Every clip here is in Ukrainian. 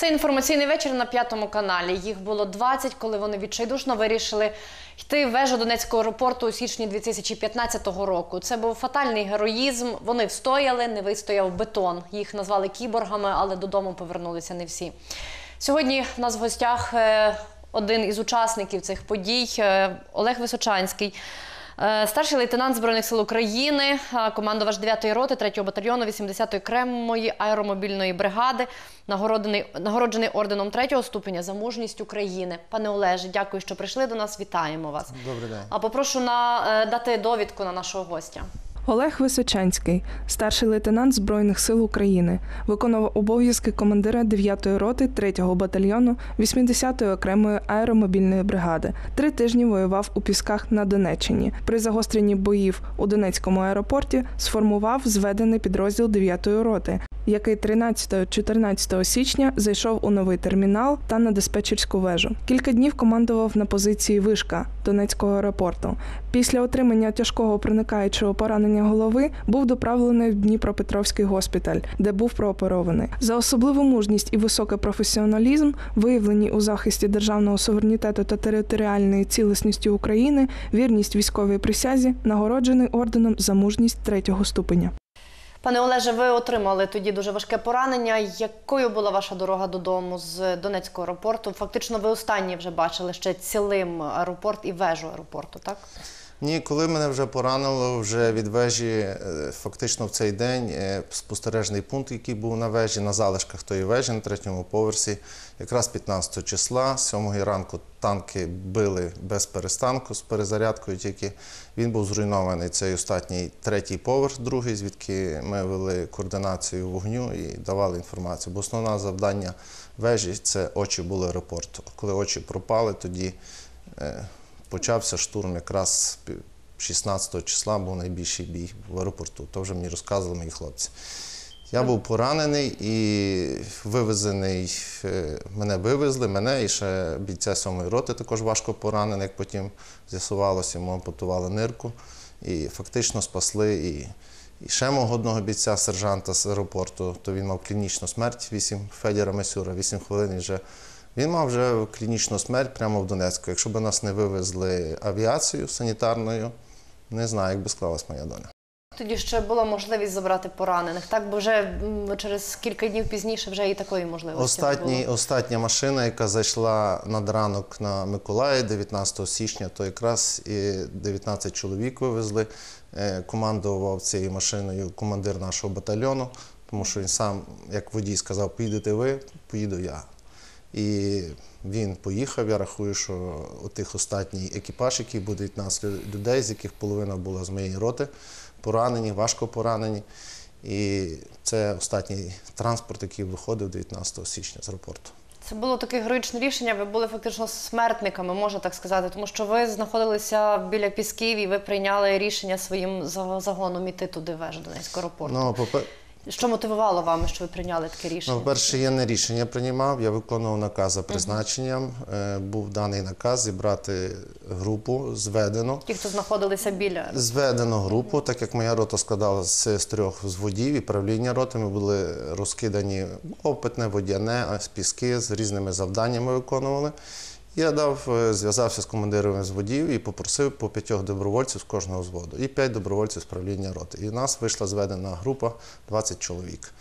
Це інформаційний вечір на п'ятому каналі. Їх було 20, коли вони відчайдушно вирішили йти в вежу Донецького аеропорту у січні 2015 року. Це був фатальний героїзм. Вони встояли, не вистояв бетон. Їх назвали кіборгами, але додому повернулися не всі. Сьогодні в нас в гостях е, один із учасників цих подій е, Олег Височанський. Е, Старший лейтенант Збройних сил України, е, командувач 9-ї роти 3-го батальйону 80-ї окремої аеромобільної бригади, нагородений, нагороджений орденом 3-го ступеня за мужність України. Пане Олеже, дякую, що прийшли до нас. Вітаємо вас. Добрий день. А попрошу на, е, дати довідку на нашого гостя. Олег Височанський, старший лейтенант Збройних сил України, виконував обов'язки командира 9-ї роти 3-го батальйону 80-ї окремої аеромобільної бригади. Три тижні воював у пісках на Донеччині. При загостренні боїв у Донецькому аеропорті сформував зведений підрозділ 9-ї роти, який 13-14 січня зайшов у новий термінал та на диспетчерську вежу. Кілька днів командував на позиції вишка Донецького аеропорту. Після отримання тяжкого проникаючого поранення голови був доправлений в Дніпропетровський госпіталь, де був прооперований. За особливу мужність і високий професіоналізм, виявлені у захисті державного суверенітету та територіальної цілісності України, вірність військовій присязі, нагороджений орденом за мужність третього ступеня. Пане Олеже, ви отримали тоді дуже важке поранення. Якою була ваша дорога додому з Донецького аеропорту? Фактично, ви останні вже бачили ще цілим аеропорт і вежу аеропорту, так? Ні, коли мене вже поранило, вже від вежі, е, фактично в цей день е, спостережний пункт, який був на вежі, на залишках тої вежі на третьому поверсі, якраз 15 числа, з 7 ранку танки били без перестанку з перезарядкою. Тільки він був зруйнований. Цей останній третій поверх, другий, звідки ми вели координацію вогню і давали інформацію. Бо основне завдання вежі це очі були аеропорту. Коли очі пропали, тоді. Почався штурм якраз 16 числа, був найбільший бій в аеропорту. То вже мені розказували мої хлопці. Я був поранений і вивезений, е, мене вивезли, мене і ще бійця сьомої роти також важко поранений, як потім з'ясувалося, йому ампутували нирку і фактично спасли і, і ще мого одного бійця, сержанта з аеропорту, то він мав клінічну смерть, 8 Федіра Месюра, 8 хвилин і вже він мав вже клінічну смерть прямо в Донецьку. Якщо б нас не вивезли авіацією санітарною, не знаю, як би склалась моя доля. Тоді ще була можливість забрати поранених. Так, бо вже м, через кілька днів пізніше вже і такої можливості не було. остатня машина, яка зайшла над ранок на Миколаї 19 січня, то якраз і 19 чоловік вивезли. Е, Командував цією машиною командир нашого батальйону, тому що він сам, як водій, сказав, поїдете ви, поїду я. І він поїхав. Я рахую, що тих останній екіпаж, який буде 19 людей, з яких половина була з моєї роти, поранені, важко поранені. І це останній транспорт, який виходив 19 січня з аеропорту. Це було таке героїчне рішення. Ви були фактично смертниками, можна так сказати, тому що ви знаходилися біля Пісків і ви прийняли рішення своїм за- загоном іти туди в вежу Донецького аеропорту. Ну, Що мотивувало вами, що ви прийняли таке ну, рішення? по-перше, я не рішення приймав, я виконував наказ за призначенням. Е, Був даний наказ зібрати групу зведену. Ті, хто знаходилися біля Зведено групу, так як моя рота складалася з трьох взводів і правління роти. Ми були розкидані опитне, водяне, піски з різними завданнями виконували. Я дав, е, зв'язався з командирами зводів і попросив по п'ятьох добровольців з кожного зводу і п'ять добровольців з правління роти. І в нас вийшла зведена група 20 чоловік,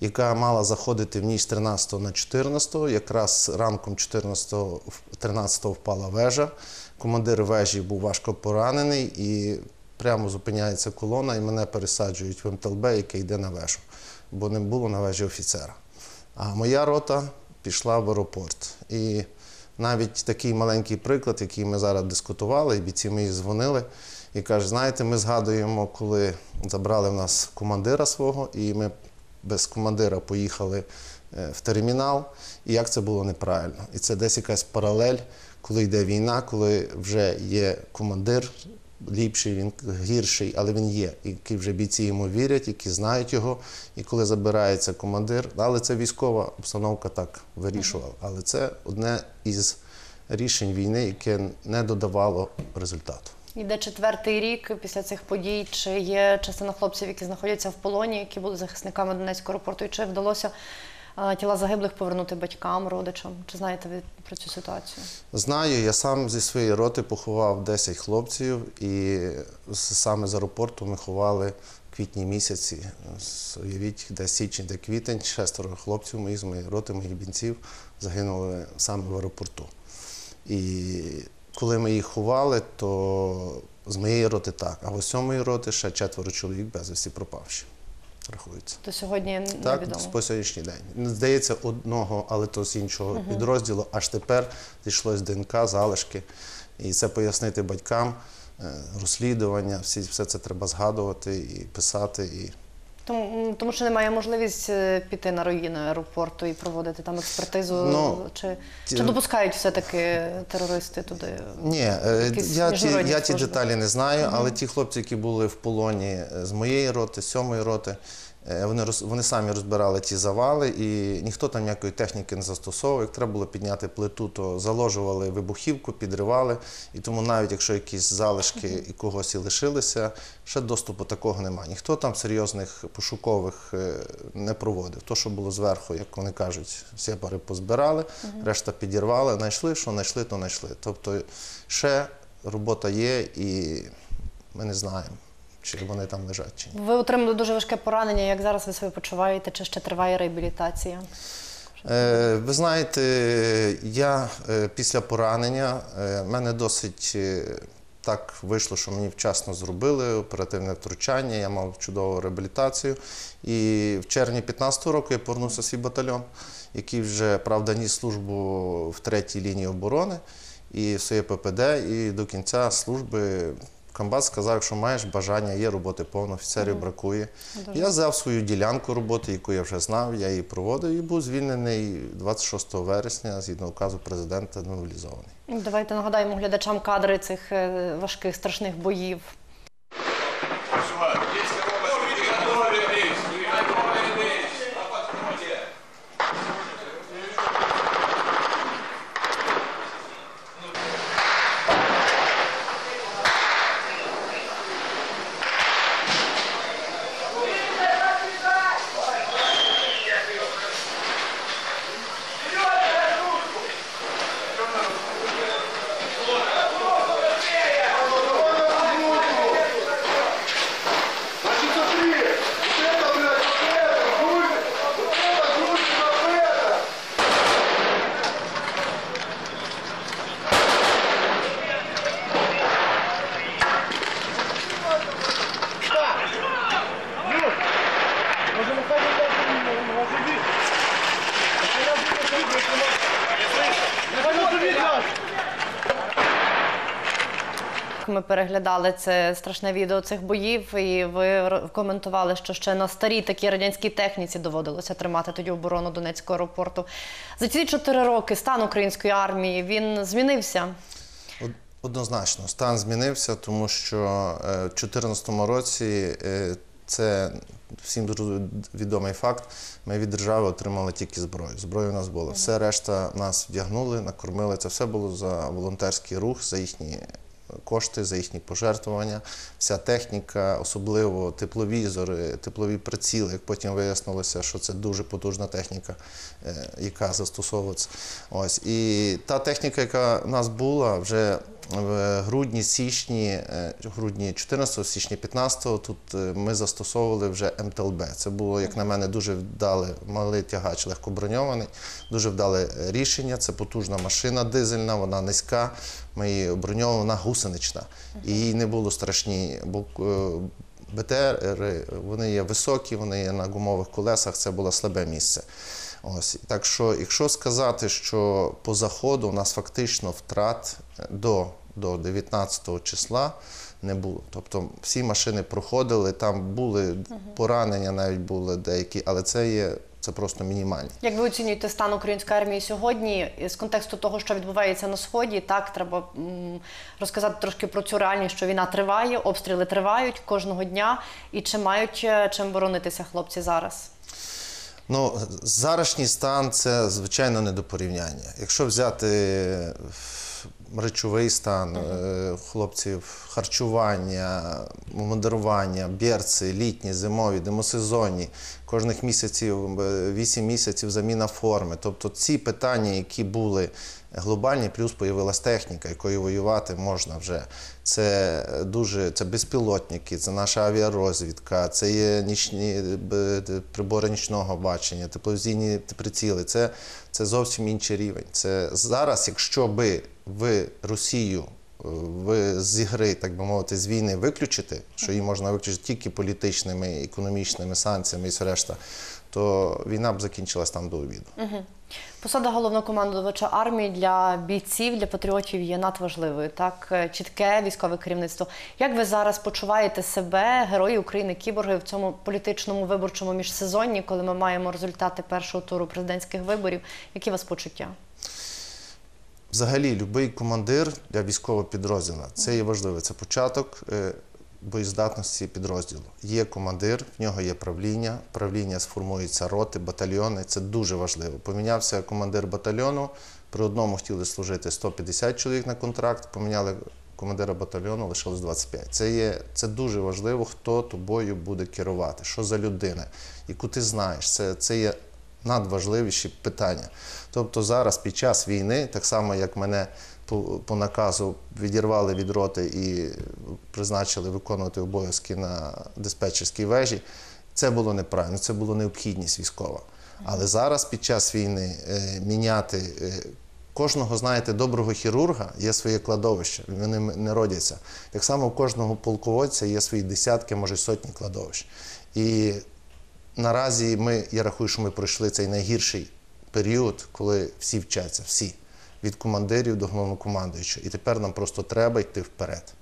яка мала заходити в ніч з 13 на 14. Якраз ранком 14 13 впала вежа. Командир вежі був важко поранений і прямо зупиняється колона, і мене пересаджують в МТЛБ, яке йде на вежу, бо не було на вежі офіцера. А моя рота пішла в аеропорт. І навіть такий маленький приклад, який ми зараз дискутували, і бійці мої дзвонили, і кажуть, знаєте, ми згадуємо, коли забрали в нас командира свого, і ми без командира поїхали е, в термінал, і як це було неправильно. І це десь якась паралель, коли йде війна, коли вже є командир, ліпший, він гірший, але він є. Які вже бійці йому вірять, які знають його. І коли забирається командир, але це військова обстановка так вирішувала. Але це одне із рішень війни, яке не додавало результату. Йде четвертий рік після цих подій. Чи є частина хлопців, які знаходяться в полоні, які були захисниками Донецького аеропорту, і чи вдалося тіла загиблих повернути батькам, родичам? Чи знаєте ви про цю ситуацію? Знаю, я сам зі своєї роти поховав 10 хлопців, і саме з аеропорту ми ховали в квітні місяці. Уявіть, де січень, де квітень, шестеро хлопців моїх з моєї роти, моїх бійців загинули саме в аеропорту. І коли ми їх ховали, то з моєї роти так, а з сьомої роти ще четверо чоловік безвісті пропавші. Рахується. То сьогодні Так, невідомо. по сьогоднішній день. Здається, одного, але то з іншого підрозділу. Аж тепер зійшлось ДНК, залишки. І це пояснити батькам, е, розслідування, всі, все це треба згадувати і писати. І... Тому, тому що немає можливість е, піти на руїни аеропорту і проводити там експертизу. Ну, чи, ті- чи допускають все-таки терористи туди? Ні, е, я ті, я ті деталі не знаю, але ті хлопці, які були в полоні з моєї роти, з сьомої роти, вони, роз- вони самі розбирали ті завали, і ніхто там ніякої техніки не застосовував. Як треба було підняти плиту, то заложували вибухівку, підривали. І тому навіть якщо якісь залишки і когось і лишилися, ще доступу такого немає. Ніхто там серйозних пошукових е, не проводив. То, що було зверху, як вони кажуть, сепари позбирали, решта підірвали, знайшли, що знайшли, то знайшли. Тобто ще робота є, і ми не знаємо, чи вони там лежать чи ні. Ви отримали дуже важке поранення. Як зараз ви себе почуваєте? Чи ще триває реабілітація? Е, ви знаєте, я е, після поранення е, мене досить е, так вийшло, що мені вчасно зробили оперативне втручання, я мав чудову реабілітацію. І в червні 2015 року я повернувся в свій батальйон, який вже, правда, ніс службу в третій лінії оборони і в своє ППД. І до кінця служби комбат сказав, що маєш бажання, є роботи повно, офіцерів бракує. Я взяв свою ділянку роботи, яку я вже знав, я її проводив і був звільнений 26 вересня згідно указу президента Новелізований. Давайте нагадаємо глядачам кадри цих е, важких страшних боїв. Переглядали це страшне відео цих боїв, і ви коментували, що ще на старій такій радянській техніці доводилося тримати тоді оборону Донецького аеропорту. За ці чотири роки стан української армії він змінився. Однозначно, стан змінився, тому що е, в 2014 році е, це всім відомий факт. Ми від держави отримали тільки зброю. Зброю у нас було. Все решта нас вдягнули, накормили. Це все було за волонтерський рух, за їхні кошти, за їхні пожертвування. Вся техніка, особливо тепловізори, теплові приціли. Як потім вияснилося, що це дуже потужна техніка, е, яка застосовується. Ось і та техніка, яка в нас була вже в грудні, січні, е, грудні 14 січня 15 тут е, ми застосовували вже МТЛБ. Це було, як на мене, дуже вдале малий тягач легкоброньований, дуже вдале рішення. Це потужна машина дизельна, вона низька. Ми її оброньовували, вона гусенична. І їй не було страшні. Бо е, БТР, вони є високі, вони є на гумових колесах, це було слабе місце. Ось так що, якщо сказати, що по заходу у нас фактично втрат до, до 19 числа не було. Тобто всі машини проходили, там були поранення, навіть були деякі, але це є це просто мінімальні. Як ви оцінюєте стан української армії сьогодні з контексту того, що відбувається на сході? Так, треба м, розказати трошки про цю реальність, що війна триває, обстріли тривають кожного дня, і чи мають е, чим боронитися хлопці зараз? Ну, зарашній стан це звичайно не до порівняння. Якщо взяти е, речовий стан угу. хлопців, харчування, модерування, берці, літні, зимові, демосезонні, кожних місяців, е, 8 місяців заміна форми. Тобто ці питання, які були глобальні, плюс появилась техніка, якою воювати можна вже. Це дуже це безпілотники, це наша авіарозвідка, це є нічні прибори нічного бачення, тепловізійні приціли. Це, це зовсім інший рівень. Це зараз, якщо би ви Росію е, ви з ігри, так би мовити, з війни виключити, що її можна виключити тільки політичними, економічними санкціями і все решта, то війна б закінчилась там до обіду. Посада головнокомандувача армії для бійців, для патріотів є надважливою. Так, Е, чітке військове керівництво. Як ви зараз почуваєте себе, герої України, кіборги в цьому політичному виборчому міжсезонні, коли ми маємо результати першого туру президентських виборів? Які у вас почуття? Взагалі, будь-який командир для військового підрозділу це є важливо. Це початок е, боєздатності підрозділу. Є командир, в нього є правління. Правління сформуються роти, батальйони. Це дуже важливо. Помінявся командир батальйону. При одному хотіли служити 150 чоловік на контракт, поміняли командира батальйону, лишилось 25. Це є це дуже важливо, хто тобою буде керувати, що за людина, яку ти знаєш. Це, це є надважливіші питання. Тобто зараз під час війни, так само як мене по, наказу відірвали від роти і призначили виконувати обов'язки на диспетчерській вежі, це було неправильно, це була необхідність військова. Але зараз під час війни е, міняти е, кожного, знаєте, доброго хірурга є своє кладовище, вони не родяться. Так само у кожного полководця є свої десятки, може сотні кладовищ. І наразі ми, я рахую, що ми пройшли цей найгірший період, коли всі вчаться, всі. Від командирів до головнокомандуючого. І тепер нам просто треба йти вперед.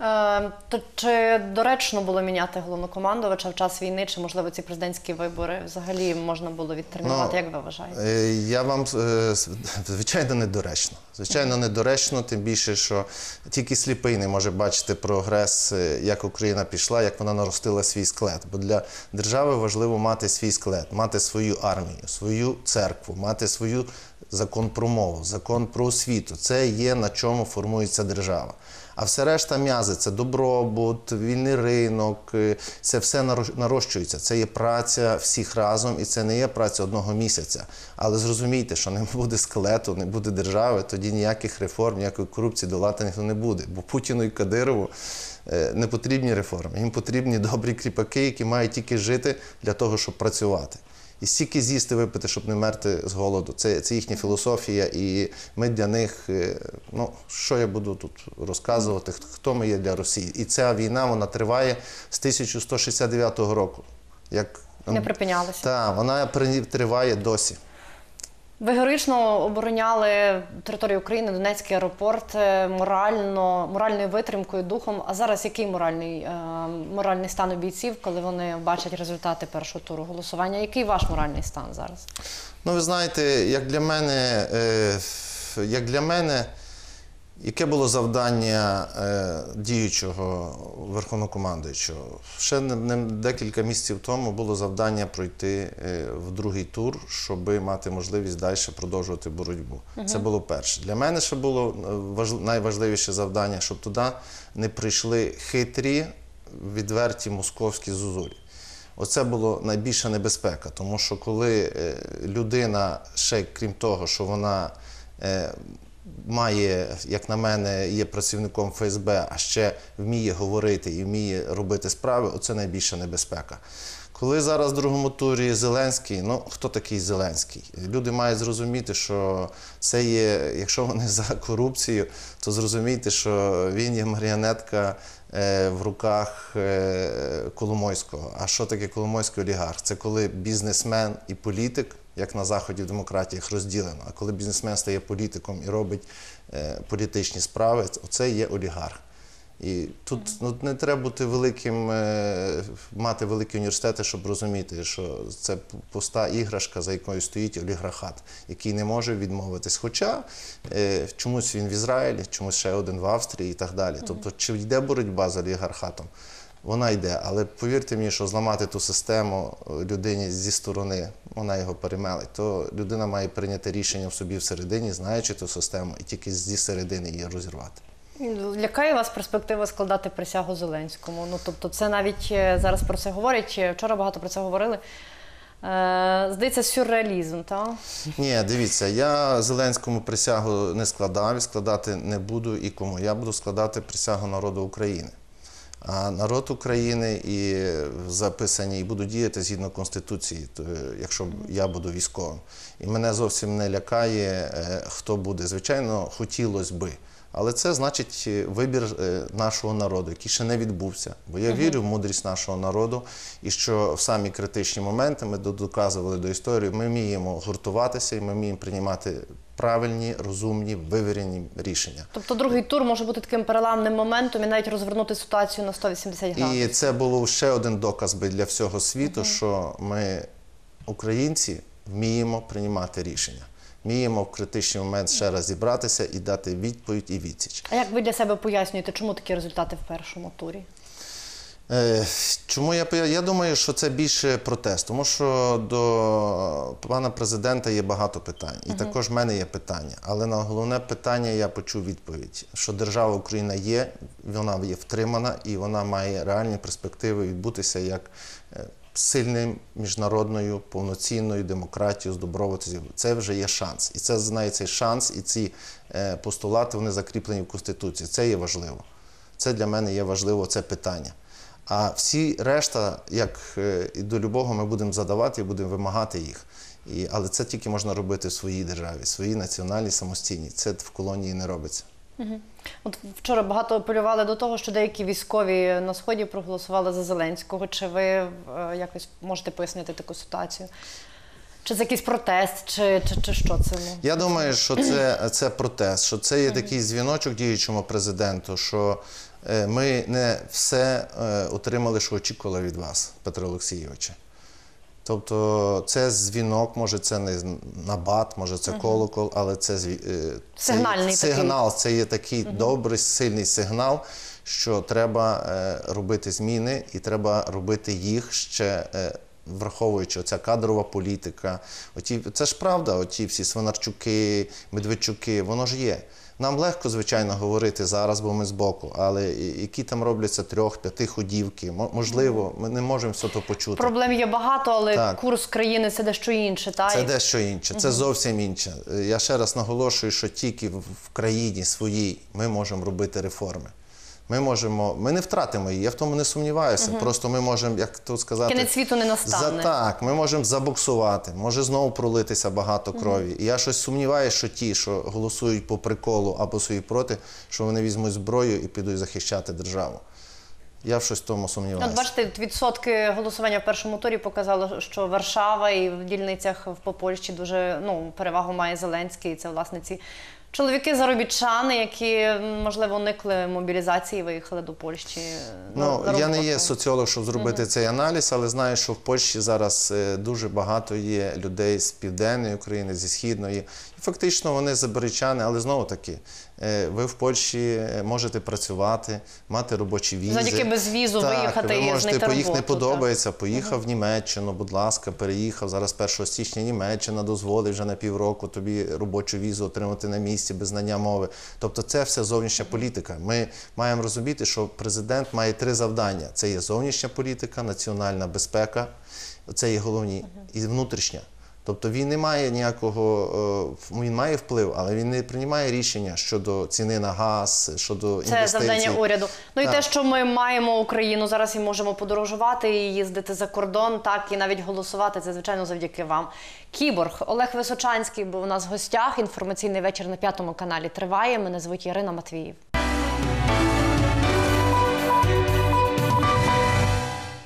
Е, то чи доречно було міняти головнокомандувача в час війни, чи можливо ці президентські вибори взагалі можна було відтермінувати? Ну, Як ви вважаєте? Е, Я вам е, звичайно недоречно. Звичайно, недоречно, тим більше, що тільки сліпий не може бачити прогрес, е, як Україна пішла, як вона наростила свій склад. Бо для держави важливо мати свій склад, мати свою армію, свою церкву, мати свою закон про мову, закон про освіту. Це є на чому формується держава. А все решта м'язи це добробут, вільний ринок, е, це все наро- нарощується. Це є праця всіх разом, і це не є праця одного місяця. Але зрозумійте, що не буде скелету, не буде держави, тоді ніяких реформ, ніякої корупції долати ніхто не буде. Бо Путіну і Кадирову е, не потрібні реформи. Їм потрібні добрі кріпаки, які мають тільки жити для того, щоб працювати. І стільки з'їсти, випити, щоб не мерти з голоду. Це, це їхня філософія, і ми для них, е, ну що я буду тут розказувати, хто- ми є для Росії. І ця війна вона триває з 1169 року. Як Не припинялися. Так, вона триває досі. Ви героїчно обороняли територію України, Донецький аеропорт е, морально, моральною витримкою, духом. А зараз який моральний, е, моральний стан у бійців, коли вони бачать результати першого туру голосування? Який ваш моральний стан зараз? Ну, ви знаєте, як для мене, е, як для мене, яке було завдання е, діючого верховнокомандуючого? Ще не, не декілька місяців тому було завдання пройти е, в другий тур, щоб мати можливість далі продовжувати боротьбу. Це було перше. Для мене ще було е, важ- найважливіше завдання, щоб туди не прийшли хитрі, відверті московські зозулі. Оце було найбільша небезпека, тому що коли е, людина, ще крім того, що вона е, має, як на мене, є працівником ФСБ, а ще вміє говорити і вміє робити справи, оце найбільша небезпека. Коли зараз в другому турі Зеленський, ну хто такий Зеленський? Люди мають зрозуміти, що це є, якщо вони за корупцію, то зрозумійте, що він є маріонетка е, в руках е, Коломойського. А що таке Коломойський олігарх? Це коли бізнесмен і політик, як на заході в демократіях, розділено. А коли бізнесмен стає політиком і робить е, політичні справи, оце є олігарх. І тут ну, не треба бути великим, е, мати великі університети, щоб розуміти, що це пуста іграшка, за якою стоїть олігархат, який не може відмовитись. Хоча е, чомусь він в Ізраїлі, чомусь ще один в Австрії і так далі. Тобто, чи йде боротьба з олігархатом? Вона йде, але повірте мені, що зламати ту систему е, людині зі сторони, вона його перемелить, то людина має прийняти рішення в собі всередині, знаючи ту систему, і тільки зі середини її розірвати. Лякає вас перспектива складати присягу Зеленському? Ну тобто, це навіть е, зараз про це говорять. е, Вчора багато про це говорили. Е, здається, сюрреалізм, так? Ні, дивіться, я Зеленському присягу не складав і складати не буду і кому. Я буду складати присягу народу України. Народ України і записані і буду діяти згідно Конституції, то, е, якщо я буду військовим. І мене зовсім не лякає, е, хто буде. Звичайно, хотілося би. Але це значить е, вибір е, нашого народу, який ще не відбувся. Бо я вірю в мудрість нашого народу, і що в самі критичні моменти ми доказували до історії, ми вміємо гуртуватися і ми вміємо приймати правильні, розумні, вивірені рішення. Тобто другий тур може бути таким переламним моментом і навіть розвернути ситуацію на 180 градусів. І це було ще один доказ би для всього світу, що ми, українці, вміємо приймати рішення. Вміємо в критичний момент ще раз зібратися і дати відповідь і відсіч. А як ви для себе пояснюєте, чому такі результати в першому турі? Е, Чому я я думаю, що це більше протест, тому що до пана президента є багато питань, і також в мене є питання. Але на головне питання я почув відповідь, що держава Україна є, вона є втримана і вона має реальні перспективи відбутися як сильним міжнародною повноцінною демократією з добробутів. Це вже є шанс, і це знає цей шанс, і ці е, постулати вони закріплені в конституції. Це є важливо. Це для мене є важливо це питання. А всі решта, як е, і до любого, ми будемо задавати і будемо вимагати їх. І, але це тільки можна робити в своїй державі, своїй національній самостійній. Це в колонії не робиться. От вчора багато апелювали до того, що деякі військові на сході проголосували за Зеленського. Чи ви е, якось можете пояснити таку ситуацію? Чи це якийсь протест, чи, чи, чи що це? Ну? Я думаю, що це, це протест, що це є такий дзвіночок діючому президенту, що е, ми не все е, отримали, що очікували від вас, Петро Олексійовича. Тобто це дзвінок, може це не набат, може це колокол, але це, е, це є такий. сигнал, це є такий добрий, сильний сигнал, що треба е, робити зміни і треба робити їх ще. е, Враховуючи оця кадрова політика, оті, це ж правда, оті всі Свинарчуки, Медведчуки, воно ж є. Нам легко, звичайно, говорити зараз, бо ми збоку, але які там робляться трьох, п'яти ходівки, мо- можливо, ми не можемо все то почути. Проблем є багато, але Так. курс країни це дещо інше. Та? Це дещо інше, це зовсім інше. Е, Я ще раз наголошую, що тільки в країні своїй ми можемо робити реформи. Ми можемо, ми не втратимо її, я в тому не сумніваюся. Просто ми можемо, як тут сказати, Кінець світу не настане. За, так, ми можемо забуксувати, може знову пролитися багато крові. І я щось сумніваюся, що ті, що голосують по приколу або свої проти, що вони візьмуть зброю і підуть захищати державу. Я в щось в тому сумніваюся. От бачите, відсотки голосування в першому турі показали, що Варшава і в дільницях в Попольщі дуже ну, перевагу має Зеленський. І це власне ці чоловіки заробітчани, які можливо уникли мобілізації, і виїхали до Польщі. е, на- Ну, на я не є соціолог, щоб зробити цей аналіз, але знаю, що в Польщі зараз е, дуже багато є людей з південної України, зі східної. І фактично вони заберечани, але знову таки, ви в Польщі е, можете працювати, мати робочі візи. Завдяки безвізу так, виїхати ви і знайти бо їх не роботу, подобається, поїхав в Німеччину, будь ласка, переїхав. Зараз 1 січня Німеччина дозволить вже на півроку тобі робочу візу отримати на місці без знання мови. Тобто це все зовнішня політика. Ми маємо розуміти, що президент має три завдання: це є зовнішня політика, національна безпека, це є головні, і внутрішня. Тобто він не має ніякого, е, він має вплив, але він не приймає рішення щодо ціни на газ, щодо Це завдання уряду. Ну і Так. те, що ми маємо Україну зараз і можемо подорожувати і їздити за кордон, так і навіть голосувати. Це звичайно завдяки вам. Кіборг Олег Височанський був у нас в гостях. Інформаційний вечір на п'ятому каналі триває. Мене звуть Ірина Матвіїв.